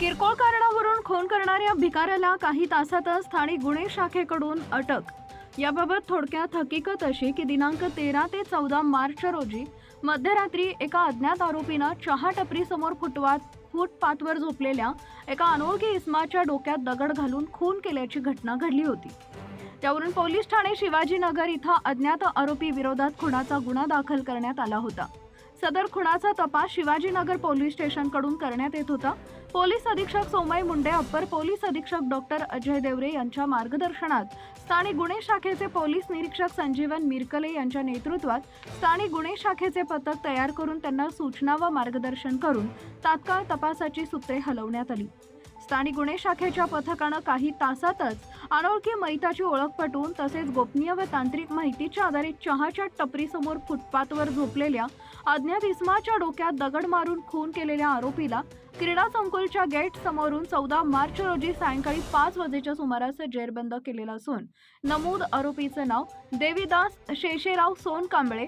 किरकोळ कारणावरून खून करणाऱ्या भिकाऱ्याला काही तासातच स्थानिक गुन्हे शाखेकडून अटक. याबाबत थोडक्यात हकीकत अशी की दिनांक तेरा ते चौदा मार्च रोजी मध्यरात्री एका अज्ञात आरोपीनं चहा टपरीसमोर फुटवात फुटपाथवर झोपलेल्या एका अनोळखी इस्माच्या डोक्यात दगड घालून खून केल्याची घटना घडली होती. त्यावरून पोलीस ठाणे शिवाजीनगर इथं अज्ञात आरोपी विरोधात खुनाचा गुन्हा दाखल करण्यात आला होता. सदर खुनाचा तपास शिवाजीनगर पोलीस स्टेशनकडून करण्यात येत होता. पोलीस अधीक्षक सोमय मुंडे अप्पर पोलीस अधीक्षक डॉक्टर अजय देवरे यांच्या मार्गदर्शनात स्थानिक गुन्हे शाखेचे पोलीस निरीक्षक संजीवन मिरकले यांच्या नेतृत्वात स्थानिक गुन्हे शाखेचे पथक तयार करून त्यांना सूचना व मार्गदर्शन करून तात्काळ तपासाची सूत्रे हलवण्यात आली. स्थानिक गुन्हे शाखेच्या पथकानं काही तासातच अनोळखी मैताची ओळख पटवून तसेच गोपनीय व तांत्रिक माहितीच्या आधारे चहाच्या टपरीसमोर फुटपाथवर झोपलेल्या अज्ञात इस्माच्या डोक्यात दगड मारून खून केलेल्या आरोपीला क्रीडा संकुलच्या गेट समोरून चौदा मार्च रोजी सायंकाळी पाच वाजेच्या सुमारास जेरबंद केलेला असून नमूद आरोपीचं नाव देवीदास शेषेराव सोनकांबळे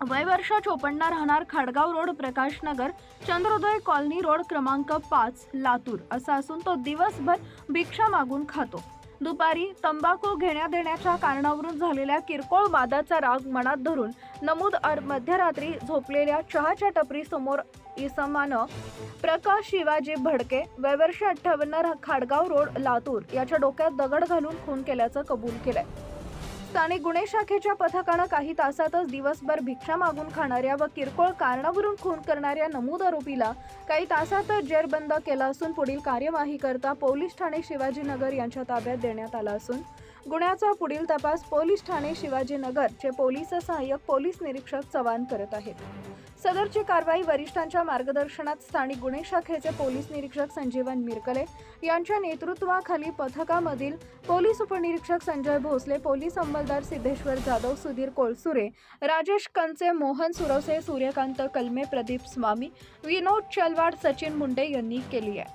वय वर्ष चोपन्न राहणार Khadgaon road Prakash Nagar Chandrodaya colony road क्रमांक पाच लातूर. असा असून तो दिवसभर भिक्षा मागून खातो. दुपारी तंबाखू घेण्या देण्याच्या कारणावरून झालेल्या किरकोळ वादाचा राग मनात धरून नमूद अर मध्यरात्री झोपलेल्या चहाच्या टपरी समोर इसमानं प्रकाश शिवाजी भडके वयवर्ष अठ्ठावन्न खाडगाव रोड लातूर याच्या डोक्यात दगड घालून खून केल्याचं कबूल केलंय. स्थानिक गुन्हे शाखेच्या पथकानं काही तासातच दिवसभर भिक्षा मागून खाणाऱ्या व किरकोळ कारणावरून खून करणाऱ्या नमूद आरोपीला काही तासातच जेरबंद केला असून पुढील कार्यवाही करता पोलीस ठाणे शिवाजीनगर यांच्या ताब्यात देण्यात आला असून गुन्ह्याचा पुढील तपास पोलीस ठाणे शिवाजीनगरचे पोलीस सहाय्यक पोलीस निरीक्षक चव्हाण करत आहेत. सदरची कारवाई वरिष्ठांच्या मार्गदर्शनात स्थानिक गुन्हे शाखेचे पोलीस निरीक्षक संजीवन मिरकले यांच्या नेतृत्वाखाली पथकामधील पोलीस उपनिरीक्षक संजय भोसले पोलीस अंमलदार सिद्धेश्वर जाधव सुधीर कोळसुरे राजेश कंचे मोहन सुरवसे सूर्यकांत कलमे प्रदीप स्वामी विनोद चलवाड सचिन मुंडे यांनी केली आहे.